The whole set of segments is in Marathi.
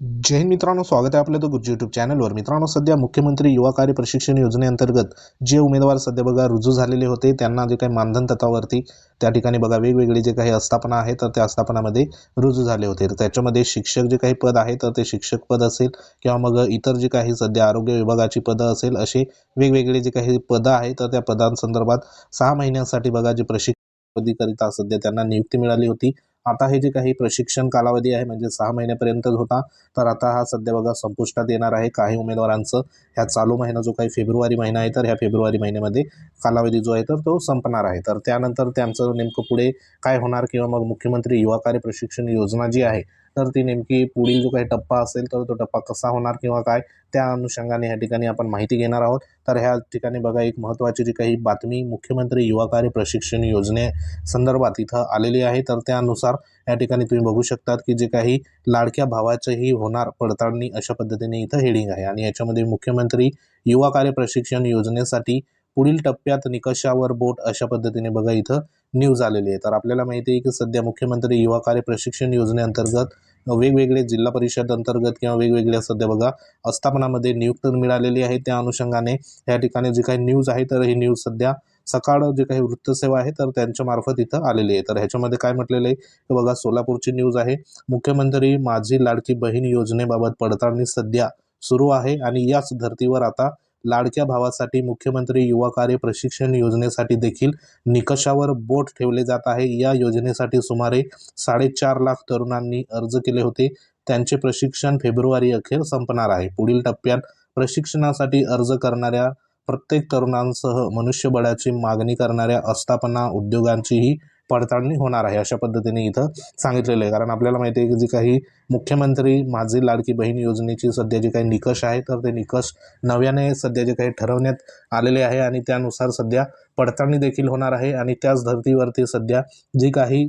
जय मित्रांनो स्वागत आहे आपलं तर गुज्जी यूट्यूब चॅनलवर मित्रांनो सध्या मुख्यमंत्री युवा कार्य प्रशिक्षण योजनेअंतर्गत जे उमेदवार सध्या बघा रुजू झालेले होते त्यांना जे काही मानधन तत्वावरती त्या ठिकाणी बघा वेगवेगळी जे काही आस्थापना आहे तर त्या आस्थापनामध्ये रुजू झाले होते. तर त्याच्यामध्ये शिक्षक जे काही पद आहे तर ते शिक्षक पद असेल किंवा मग इतर जे काही सध्या आरोग्य विभागाची पदं असेल असे वेगवेगळे जे काही पदं आहे तर त्या पदांसंदर्भात सहा महिन्यांसाठी बघा जे प्रशिक्षणाकरिता सध्या त्यांना नियुक्ती मिळाली होती. आता हे जे काही प्रशिक्षण कालावधी आहे म्हणजे सहा महिन्यापर्यंतच होता तर आता हा सध्या बघा संपुष्टात येणार आहे काही उमेदवारांचं. ह्या चालू महिना जो काही फेब्रुवारी महिना आहे तर ह्या फेब्रुवारी महिन्यामध्ये कालावधी जो आहे तर तो संपणार आहे. तर त्यानंतर त्यांचं नेमकं पुढे काय होणार किंवा मग मुख्यमंत्री युवा कार्य प्रशिक्षण योजना जी आहे तर ती नेमकी पुढील जो काही टप्पा असेल तर तो टप्पा कसा होणार किंवा काय त्या अनुषंगाने या ठिकाणी आपण माहिती घेणार आहोत. तर ह्या ठिकाणी बघा एक महत्त्वाची जी काही बातमी मुख्यमंत्री युवा कार्य प्रशिक्षण योजने संदर्भात इथं आलेली आहे. तर त्यानुसार या ठिकाणी तुम्ही बघू शकतात की जे काही लाडक्या भावाचंही होणार पडताळणी अशा पद्धतीने इथं हेडिंग आहे. आणि याच्यामध्ये मुख्यमंत्री युवा कार्य प्रशिक्षण योजनेसाठी पुढील टप्प्यात निकषावर बोट अशा पद्धतीने बघा इथं न्यूज आलेली आहे. तर आपल्याला माहिती आहे की सध्या मुख्यमंत्री युवा कार्य प्रशिक्षण योजनेअंतर्गत वेगवेगळे जिल्हा परिषद अंतर्गत किंवा वेगवेगळ्या सध्या बघा आस्थापनामध्ये नियुक्त मिळालेली आहे. त्या अनुषंगाने या ठिकाणी जी काही न्यूज आहे तर ही न्यूज सध्या सकाळ जे काही वृत्तसेवा आहे तर त्यांच्या मार्फत इथं आलेली आहे. तर ह्याच्यामध्ये काय म्हटलेलं आहे तर बघा सोलापूरची न्यूज आहे. मुख्यमंत्री माझी लाडकी बहीण योजनेबाबत पडताळणी सध्या सुरू आहे आणि याच धर्तीवर आता लाडक्या भावासाठी मुख्यमंत्री युवा कार्य प्रशिक्षण योजनेसाठी देखील निकषावर बोट ठेवले जात आहे. या योजनेसाठी सुमारे साडेचार लाख तरुणांनी अर्ज केले होते. त्यांचे प्रशिक्षण फेब्रुवारी अखेर संपणार आहे. पुढील टप्प्यात प्रशिक्षणासाठी अर्ज करणाऱ्या प्रत्येक तरुणांसह मनुष्यबळाची मागणी करणाऱ्या आस्थापना उद्योगांचीही पडताळणी होणार आहे अशा पद्धतीने इथं सांगितलेलं आहे. कारण आपल्याला माहिती आहे की जी काही मुख्यमंत्री माझी लाडकी बहीण योजनेची सध्या जे काही निकष आहे तर ते निकष नव्याने सध्या जे काही ठरवण्यात आलेले आहे आणि त्यानुसार सध्या पडताळणी देखील होणार आहे. आणि त्याच धर्तीवरती सध्या जी काही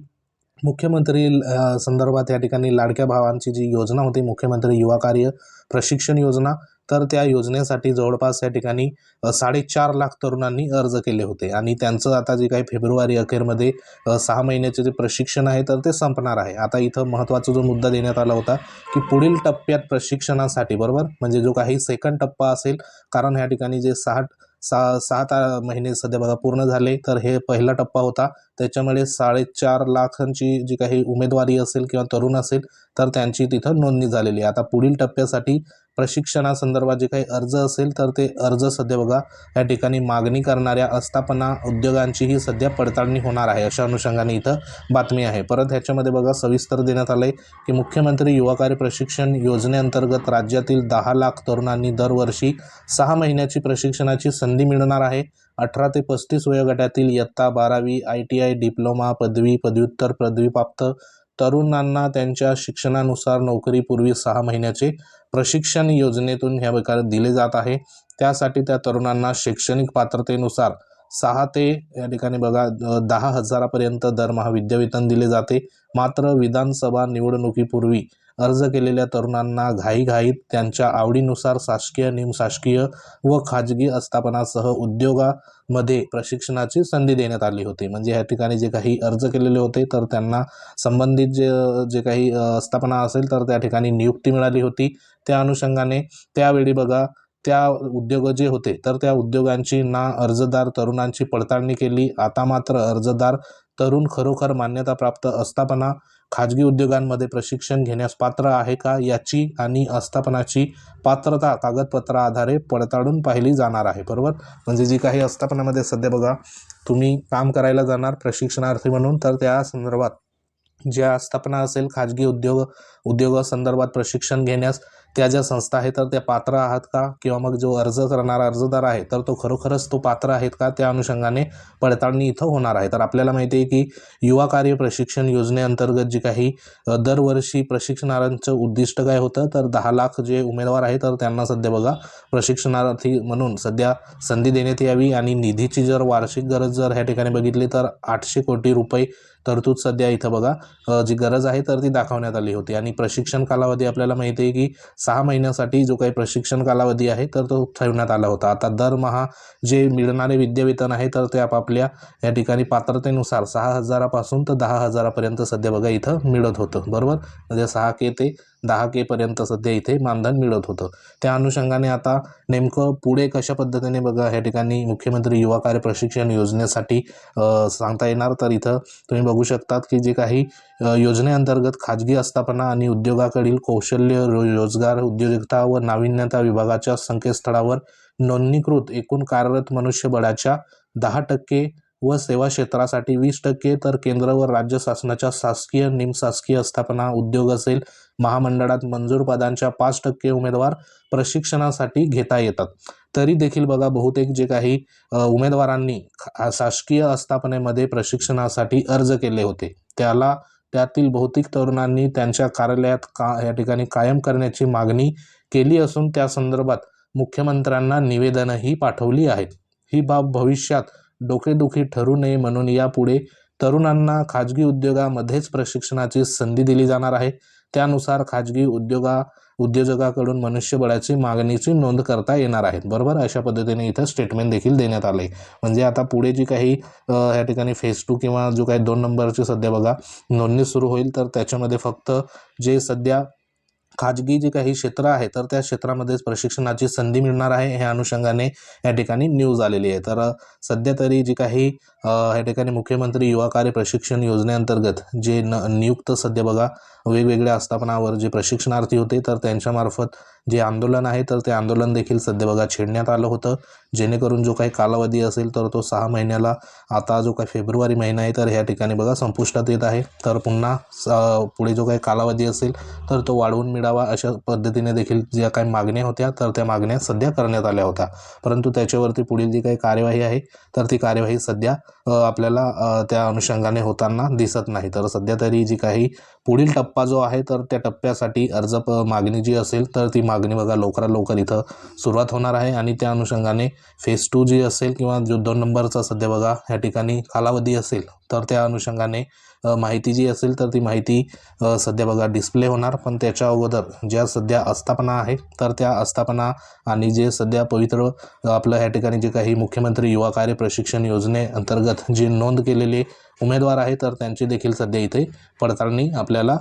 मुख्यमंत्री संदर्भात या ठिकाणी लाडक्या भावांची जी योजना होती मुख्यमंत्री युवा कार्य प्रशिक्षण योजना तर त्या योजनेसाठी जवळपास या ठिकाणी साडेचार लाख तरुणांनी अर्ज केले होते. आणि त्यांचं आता जे काही फेब्रुवारी अखेरमध्ये सहा महिन्याचे जे प्रशिक्षण आहे तर ते संपणार आहे. आता इथं महत्त्वाचा जो मुद्दा देण्यात आला होता की पुढील टप्प्यात प्रशिक्षणासाठी बरोबर? म्हणजे जो काही सेकंड टप्पा असेल कारण ह्या ठिकाणी जे सहा सहा सहा ता महिने सध्या बघा पूर्ण झाले तर हे पहिला टप्पा होता. त्याच्यामुळे साडेचार लाखांची जी काही उमेदवारी असेल किंवा तरुण असेल तर त्यांची तिथं नोंदणी झालेली आहे. आता पुढील टप्प्यासाठी प्रशिक्षणासंदर्भात जे काही अर्ज असेल तर ते अर्ज सध्या बघा या ठिकाणी मागणी करणाऱ्या आस्थापना उद्योगांचीही सध्या पडताळणी होणार आहे अशा अनुषंगाने इथं बातमी आहे. परत ह्याच्यामध्ये बघा सविस्तर देण्यात आलं आहे की मुख्यमंत्री युवा कार्य प्रशिक्षण योजनेअंतर्गत राज्यातील दहा लाख तरुणांनी दरवर्षी सहा महिन्याची प्रशिक्षणाची संधी मिळणार आहे. अठरा ते पस्तीस वयोगटातील इयत्ता बारावी आय टी आय डिप्लोमा पदवी पदव्युत्तर पदवीप्राप्त तरुणांना त्यांच्या शिक्षणानुसार नोकरीपूर्वी सहा महिन्याचे प्रशिक्षण योजनेतून ह्या प्रकारे दिले जात आहे. त्यासाठी त्या तरुणांना शैक्षणिक पात्रतेनुसार सहा ते या ठिकाणी बघा दहा हजारापर्यंत दरमहा विद्यावेतन दिले जाते. मात्र विधानसभा निवडणुकीपूर्वी अर्ज केलेल्या तरुणांना घाईघाईत त्यांच्या आवडीनुसार शासकीय निमशासकीय व खाजगी आस्थापनासह उद्योगामध्ये प्रशिक्षणाची संधी देण्यात आली होती. म्हणजे या ठिकाणी जे काही अर्ज केलेले होते तर त्यांना संबंधित जे जे काही आस्थापना असेल तर त्या ठिकाणी नियुक्ती मिळाली होती. त्या अनुषंगाने त्यावेळी बघा त्या उद्योग जे होते तर त्या उद्योगांची ना अर्जदार तरुणांची पडताळणी केली. आता मात्र अर्जदार तरुण खरोखर मान्यताप्राप्त आस्थापना खाजगी उद्योगांमध्ये प्रशिक्षण घेण्यास पात्र आहे का याची आणि आस्थापनाची पात्रता कागदपत्र आधारे पडताळून पाहिली जाणार आहे बरोबर? म्हणजे जी काही आस्थापनामध्ये सध्या बघा तुम्ही काम करायला जाणार प्रशिक्षणार्थी म्हणून तर त्या संदर्भात ज्या आस्थापना असेल खाजगी उद्योग उद्योगासंदर्भात प्रशिक्षण घेण्यास त्या ज्या संस्था आहेत तर त्या पात्र आहात का? किंवा मग जो अर्ज करणारा अर्जदार आहे तर तो खरोखरच तो पात्र आहेत का? त्या अनुषंगाने पडताळणी इथं होणार आहे. तर आपल्याला माहिती आहे की युवा कार्य प्रशिक्षण योजनेअंतर्गत जी काही दरवर्षी प्रशिक्षणाऱ्यांचं उद्दिष्ट काय होतं? तर दहा लाख जे उमेदवार आहेत तर त्यांना सध्या बघा प्रशिक्षणार्थी म्हणून सध्या संधी देण्यात यावी आणि निधीची जर वार्षिक गरज जर ह्या ठिकाणी बघितली तर आठशे कोटी रुपये तरतूद सध्या इथं बघा जी गरज आहे तर ती दाखवण्यात आली होती. आणि प्रशिक्षण कालावधी आपल्याला माहिती आहे की सहा महिन्यासाठी जो काही प्रशिक्षण कालावधी आहे तर तो ठेवण्यात आला होता. आता दरमहा जे मिळणारे विद्यावेतन आहे तर ते आपापल्या या ठिकाणी पात्रतेनुसार सहा हजारापासून तर दहा हजारापर्यंत सध्या बघा इथं मिळत होतं. बरोबर? म्हणजे सहा के ते दहा केपर्यंत सध्या इथे मानधन मिळत होतं. त्या अनुषंगाने आता नेमकं पुढे कशा पद्धतीने बघा ह्या ठिकाणी मुख्यमंत्री युवा कार्य प्रशिक्षण योजनेसाठी सांगता येणार? तर इथं तुम्ही बघू शकतात की जे काही योजनेअंतर्गत खाजगी आस्थापना आणि उद्योगाकडील कौशल्य रोजगार उद्योजकता व नाविन्यता विभागाच्या संकेतस्थळावर नोंदणीकृत एकूण कार्यरत मनुष्यबळाच्या दहा टक्के व सेवा क्षेत्रासाठी वीस टक्के तर केंद्र व राज्य शासनाच्या शासकीय निमशासकीय आस्थापना उद्योग असेल. महामंडळात मंजूर पदांच्या पाच टक्के उमेदवार प्रशिक्षणासाठी घेता येतात. तरी देखील बघा बहुतेक जे काही उमेदवारांनी शासकीय आस्थापनेमध्ये प्रशिक्षणासाठी अर्ज केले होते. त्याला त्यातील बहुतेक तरुणांनी त्यांच्या कार्यालयात का या ठिकाणी कायम करण्याची मागणी केली असून त्या संदर्भात मुख्यमंत्र्यांना निवेदनही पाठवली आहेत. ही बाब भविष्यात डोकेदुखी ठरू नये म्हणून यापुढे तरुणांना खाजगी उद्योगामध्येच प्रशिक्षणाची संधी दिली जाणार आहे. त्यानुसार खाजगी उद्योगा उद्योजकाकडून मनुष्यबळाची मागणीची नोंद करता येणार आहेत बरोबर? अशा पद्धतीने इथं स्टेटमेंट देखील देण्यात आले म्हणजे आता पुढे जी काही ह्या ठिकाणी फेज टू किंवा जो काही दोन नंबरची सध्या बघा नोंदणी सुरू होईल. तर त्याच्यामध्ये फक्त जे सध्या खाजगी जे काही क्षेत्र आहे तर त्या क्षेत्रामध्येच प्रशिक्षणाची संधी मिळणार आहे ह्या अनुषंगाने या ठिकाणी न्यूज आलेली आहे. तर सध्या तरी जी काही ह्या या ठिकाणी मुख्यमंत्री युवा कार्य प्रशिक्षण योजनेअंतर्गत जे न नियुक्त सध्या बघा वेगवेगळ्या आस्थापनावर जे प्रशिक्षणार्थी होते तर त्यांच्यामार्फत जे आंदोलन आहे तर ते आंदोलन देखील सध्या बघा छेडण्यात आलं होतं. जेणेकरून जो काही कालावधी असेल तर तो सहा महिन्याला आता जो काही फेब्रुवारी महिना आहे तर ह्या ठिकाणी बघा संपुष्टात येत आहे. तर पुन्हा स- पुढे जो काही कालावधी असेल तर तो वाढवून मिळावा अशा पद्धतीने देखील ज्या काही मागण्या होत्या तर त्या मागण्या सध्या करण्यात आल्या होत्या. परंतु त्याच्यावरती पुढील जी काही कार्यवाही आहे तर ती कार्यवाही सध्या आपल्याला त्या अनुषंगाने होताना दिसत नाही. तर सध्या तरी जी काही पुढील टप्पा जो आहे तर त्या टप्प्यासाठी अर्ज मागणी जी असेल तर ती मागणी बघा लवकरात लवकर इथं सुरुवात होणार आहे. आणि त्या अनुषंगाने फेज टू जी असेल किंवा जो दोन नंबरचा सध्या बघा ह्या ठिकाणी कालावधी असेल तर त्या अनुषंगाने माहिती जी असेल तर ती माहिती सध्या बघा डिस्प्ले होणार. पण त्याच्या अगोदर ज्या सध्या आस्थापना आहे तर त्या आस्थापना आणि जे सध्या पवित्र आपलं ह्या ठिकाणी जे काही मुख्यमंत्री युवा कार्य प्रशिक्षण योजनेअंतर्गत जे नोंद केलेले उमेदवार आहे तर त्यांची देखील सध्या इथे पडताळणी आपल्याला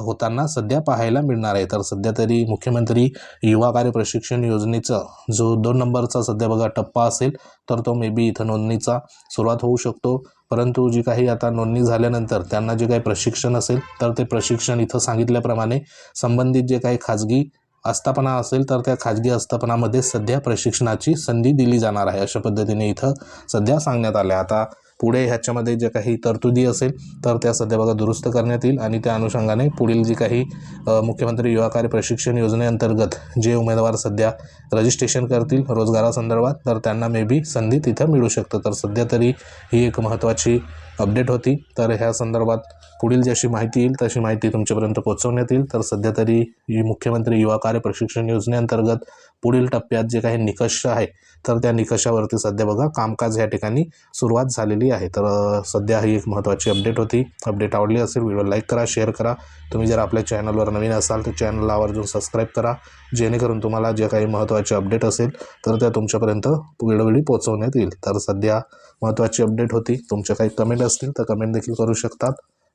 होताना सध्या पाहायला मिळणार आहे. तर सध्या तरी मुख्यमंत्री युवा कार्य प्रशिक्षण योजनेचा जो दोन नंबरचा सध्या बघा टप्पा असेल तर तो मे बी इथं नोंदणीचा सुरुवात होऊ शकतो. परंतु जी काही आता नोंदणी झाल्यानंतर त्यांना जे काही प्रशिक्षण असेल तर ते प्रशिक्षण इथं सांगितल्याप्रमाणे संबंधित जे काही खाजगी आस्थापना असेल तर त्या खाजगी आस्थापनामध्ये सध्या प्रशिक्षणाची संधी दिली जाणार आहे अशा पद्धतीने इथं सध्या सांगण्यात आल्या. आता पुढे ह्याच्यामध्ये जे काही तरतुदी असेल तर त्या सध्या बघा दुरुस्त करण्यात येईल आणि त्या अनुषंगाने पुढील जी काही मुख्यमंत्री युवा कार्य प्रशिक्षण योजनेअंतर्गत जे उमेदवार सध्या रजिस्ट्रेशन करतील रोजगारासंदर्भात तर त्यांना मे बी संधी तिथं मिळू शकतं. तर सध्या तरी ही एक महत्त्वाची अपडेट होती. तर ह्या संदर्भात पुढील जशी माहिती येईल तशी माहिती तुमच्यापर्यंत पोहोचवण्यात येईल. तर सध्या तरी मुख्यमंत्री युवा कार्य प्रशिक्षण योजनेअंतर्गत पुढील टप्प्यात जे काही निकष आहे तर त्या निकषावरती सध्या बघा कामकाज या ठिकाणी सुरुवात झालेली आहे. तर सध्या ही एक महत्त्वाची अपडेट होती. अपडेट आवडली असेल व्हिडिओ लाईक करा शेअर करा. तुम्ही जर आपल्या चॅनलवर नवीन असाल तर चॅनलला आवर्जून सबस्क्राईब करा. जेणेकरून तुम्हाला जे काही महत्त्वाचे अपडेट असेल तर त्या तुमच्यापर्यंत वेळोवेळी पोहोचवण्यात येईल. तर सध्या महत्त्वाची अपडेट होती. तुमच्या काही कमेंट असतील तर कमेंट देखील करू शकतात.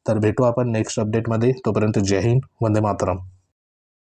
तर भेटू आपण नेक्स्ट अपडेटमध्ये तोपर्यंत जय हिंद वंदे मातरम.